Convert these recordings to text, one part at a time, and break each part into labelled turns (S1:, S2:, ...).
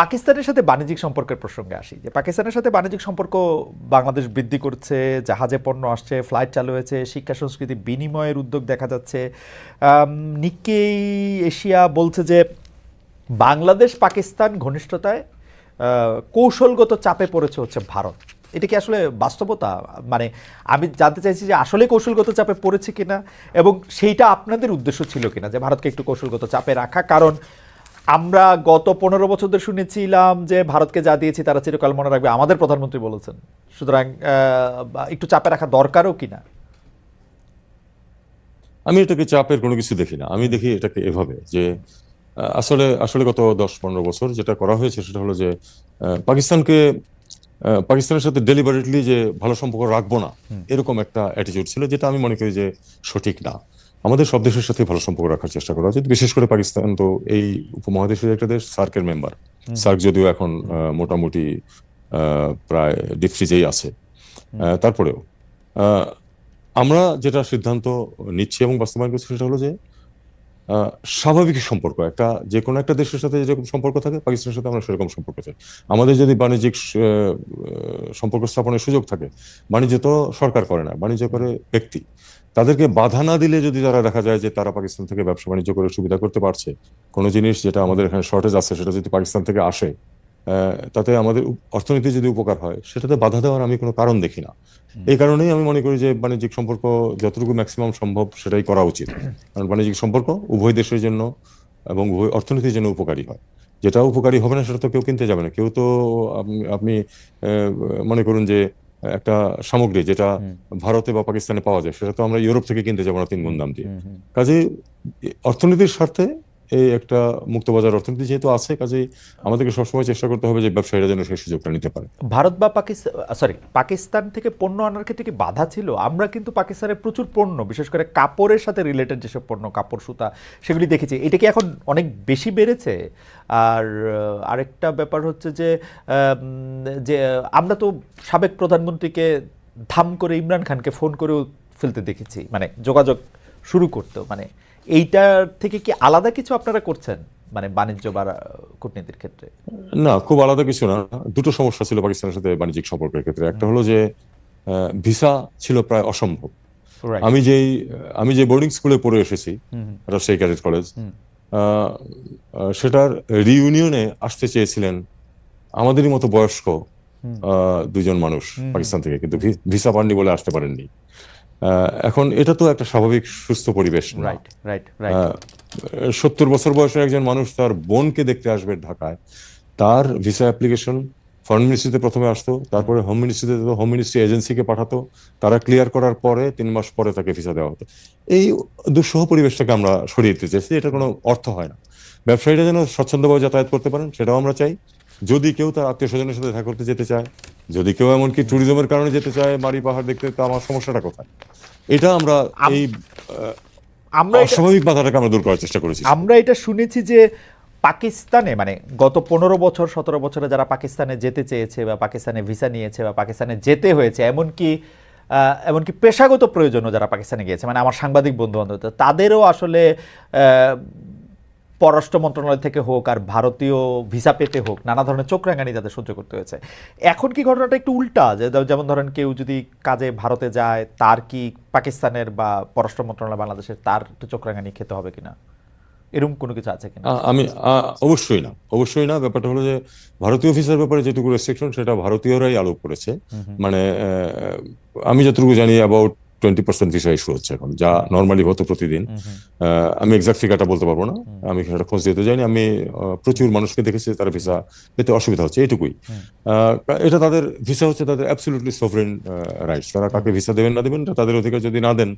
S1: পাকিস্তানের সাথে বাণিজ্যিক সম্পর্কের প্রসঙ্গে আসি। যে পাকিস্তানের সাথে বাণিজ্যিক সম্পর্ক বাংলাদেশ বৃদ্ধি করছে জাহাজে পণ্য আসছে ফ্লাইট চালু হয়েছে শিক্ষা সংস্কৃতি বিনিময়ের উদ্যোগ দেখা যাচ্ছে। আম, নিক্কেই এশিয়া বলছে যে বাংলাদেশ পাকিস্তান ঘনিষ্ঠতায় কৌশলগত চাপে পড়েছে হচ্ছে ভারত। এটা কি আসলে বাস্তবতা? মানে আমি জানতে চাইছি যে আসলে কৌশলগত চাপে পড়েছে কিনা এবং সেইটা আপনাদের উদ্দেশ্য ছিল কিনা যে ভারতকে একটু কৌশলগত চাপে রাখা। কারণ আমরা গত পনেরো বছর ধরে শুনেছিলাম যে ভারতকে যা দিয়েছি তারা চিরকাল মনে রাখবে। আমাদের প্রধানমন্ত্রী বলেছেন। সুতরাং একটু চাপে রাখা দরকারও কিনা
S2: আমি এটাকে চাপের কোনো কিছু দেখি না। আমি দেখি এটাকে এভাবে যে আসলে আসলে গত দশ পনেরো বছর যেটা করা হয়েছে সেটা হলো যে পাকিস্তানকে পাকিস্তানের সাথে ডেলিভারেটলি যে ভালো সম্পর্ক রাখব না এরকম একটা অ্যাটিটিউড ছিল যেটা আমি মনে করি যে সঠিক না। আমাদের সব দেশের সাথে ভালো সম্পর্ক রাখার চেষ্টা করা উচিত। বিশেষ করে পাকিস্তান তো এই উপমহাদেশের একটা দেশ সার্কের মেম্বার। সার্ক যদিও এখন মোটামুটি প্রায় ডিফ্রিজেই আছে। তারপরেও আমরা যেটা সিদ্ধান্ত নিচ্ছি এবং বাস্তবায়ন করছি সেটা হলো যে স্বাভাবিক সম্পর্ক একটা যে কোনো একটা দেশের সাথে যেরকম সম্পর্ক থাকে পাকিস্তানের সাথে আমরা সেরকম সম্পর্ক চাই। আমাদের যদি বাণিজ্যিক সম্পর্ক স্থাপনের সুযোগ থাকে বাণিজ্য তো সরকার করে না বাণিজ্য করে ব্যক্তি। তাদেরকে বাধা না দিলে যদি তারা দেখা যায় যে তারা পাকিস্তান থেকে ব্যবসা বাণিজ্য করে সুবিধা করতে পারছে কোনো জিনিস যেটা আমাদের এখানে শর্টেজ আছে সেটা যদি পাকিস্তান থেকে আসে তাতে আমাদের অর্থনীতি যদি উপকার হয় সেটাতে বাধা দেওয়ার আমি কোনো কারণ দেখি না। এই কারণেই আমি মনে করি যে বাণিজ্যিক সম্পর্ক যতটুকু ম্যাক্সিমাম সম্ভব সেটাই করা উচিত। কারণ বাণিজ্যিক সম্পর্ক উভয় দেশের জন্য এবং উভয় অর্থনীতির জন্য উপকারী হয়। যেটা উপকারী হবে না সেটা তো কেউ কিনতে যাবে না। কেউ তো আপনি- আপনি মনে করুন যে একটা সামগ্রী যেটা ভারতে বা পাকিস্তানে পাওয়া যায় সেটা তো আমরা ইউরোপ থেকে কিনতে যাব না তিন গুণ দাম দিয়ে। কাজে অর্থনীতির স্বার্থে এই একটা মুক্তবাজার অর্থনীতি যেহেতু আছে, কাজেই আমাদেরকে সবসময় চেষ্টা করতে হবে যে ব্যবসায়ীরা যেন সেই সুযোগটা নিতে পারে।
S1: ভারত বা পাকিস্তান সরি পাকিস্তান থেকে পণ্য আনার ক্ষেত্রে কি বাধা ছিল? আমরা কিন্তু পাকিস্তানের প্রচুর পণ্য, বিশেষ করে কাপড়ের সাথে রিলেটেড যেসব পণ্য, কাপড়, সুতা, সেগুলি দেখেছি। এটা কি এখন অনেক বেশি বেড়েছে? আর আরেকটা ব্যাপার হচ্ছে যে যে আমরা তো সাবেক প্রধানমন্ত্রীকে ধাম করে ইমরান খানকে ফোন করেও ফেলতে দেখেছি। মানে যোগাযোগ শুরু করতো। মানে এইটার থেকে কি আলাদা কিছু আপনারা করছেন? মানে বাণিজ্য বা কূটনীতির ক্ষেত্রে?
S2: না খুব আলাদা কিছু না। দুটো সমস্যা ছিল পাকিস্তানের সাথে বাণিজ্যিক সম্পর্কের ক্ষেত্রে। একটা হলো যে ভিসা ছিল প্রায় অসম্ভব। আমি যেই আমি যে বোর্ডিং স্কুলে পড়ে এসেছি রাজশাহী ক্যাডেট কলেজ। সেটার রিইউনিয়নে আসতে চেয়েছিলেন আমাদেরই মতো বয়স্ক আহ, দুজন মানুষ পাকিস্তান থেকে। কিন্তু ভিসা পাননি বলে আসতে পারেননি। এখন এটা তো একটা স্বাভাবিক সুস্থ পরিবেশ
S1: রাইট রাইট রাইট
S2: সত্তর বছর বয়সের একজন মানুষ তার বোনকে দেখতে আসবে ঢাকায়। তার ভিসা অ্যাপ্লিকেশন ফরেন মিনিস্ট্রিতে প্রথমে আসতো তারপরে হোম মিনিস্ট্রিতে যেত হোম মিনিস্ট্রি এজেন্সিকে পাঠাতো। তারা ক্লিয়ার করার পরে তিন মাস পরে তাকে ভিসা দেওয়া হতো। এই দুঃসহ পরিবেশটাকে আমরা সরিয়ে দিতে চাইছি এটা কোনো অর্থ হয় না। ব্যবসায়ীরা যেন স্বচ্ছন্দভাবে যাতায়াত করতে পারেন সেটাও আমরা চাই। যদি কেউ তার আত্মীয় স্বজনের সাথে দেখা করতে যেতে চায় যদি কেউ এমনকি ট্যুরিজমের কারণে যেতে চায় বাড়ি পাহাড় দেখতে তো আমার সমস্যাটা কোথায়? এটা আমরা
S1: আম-
S2: এই
S1: আমরা
S2: অস্বাভাবিক বাধাটাকে আমরা দূর করার চেষ্টা করেছি।
S1: আমরা এটা শুনেছি যে পাকিস্তানে মানে গত পনেরো বছর সতেরো বছরে যারা পাকিস্তানে যেতে চেয়েছে বা পাকিস্তানে ভিসা নিয়েছে বা পাকিস্তানে যেতে হয়েছে এমনকি এমনকি পেশাগত প্রয়োজনও যারা পাকিস্তানে গিয়েছে মানে আমার সাংবাদিক বন্ধু বান্ধব তাদেরও আসলে পররাষ্ট্র মন্ত্রণালয় থেকে হোক আর ভারতীয় ভিসা পেতে হোক নানা ধরনের চোখ রাঙানি তাদের সহ্য করতে হয়েছে। এখন কি ঘটনাটা একটু উল্টা? যে যেমন ধরেন কেউ যদি কাজে ভারতে যায় তার কি পাকিস্তানের বা পররাষ্ট্র মন্ত্রণালয় বাংলাদেশের তার একটু চোখ রাঙানি খেতে হবে কিনা? এরকম কোনো কিছু আছে কিনা?
S2: আমি অবশ্যই না। অবশ্যই না। ব্যাপারটা হলো যে ভারতীয় ভিসার ব্যাপারে যেটুকু রেস্ট্রিকশন সেটা ভারতীয়রাই আলোপ করেছে। মানে আমি যতটুকু জানি about twenty percent visa issue হচ্ছে এখন যা নর্মালি হতো প্রতিদিন। আমি এক্সাক্ট ফিগারটা বলতে পারব না। আমি সেটা খোঁজ দিতে যাইনি। আমি প্রচুর মানুষকে দেখেছি তারা ভিসা পেতে অসুবিধা হচ্ছে এটুকুই। এটা তাদের ভিসা হচ্ছে তাদের অ্যাবসলিউটলি সফরেন রাইটস তারা কাকে ভিসা দেবেন না দেবেন তাদের অধিকার যদি না দেন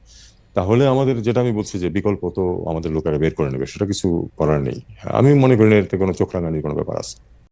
S2: তাহলে আমাদের যেটা আমি বলছি যে বিকল্প তো আমাদের লোকেরা বের করে নেবে সেটা কিছু করার নেই। আমি মনে করি না এতে কোনো চোখ রাঙানির কোনো ব্যাপার আছে।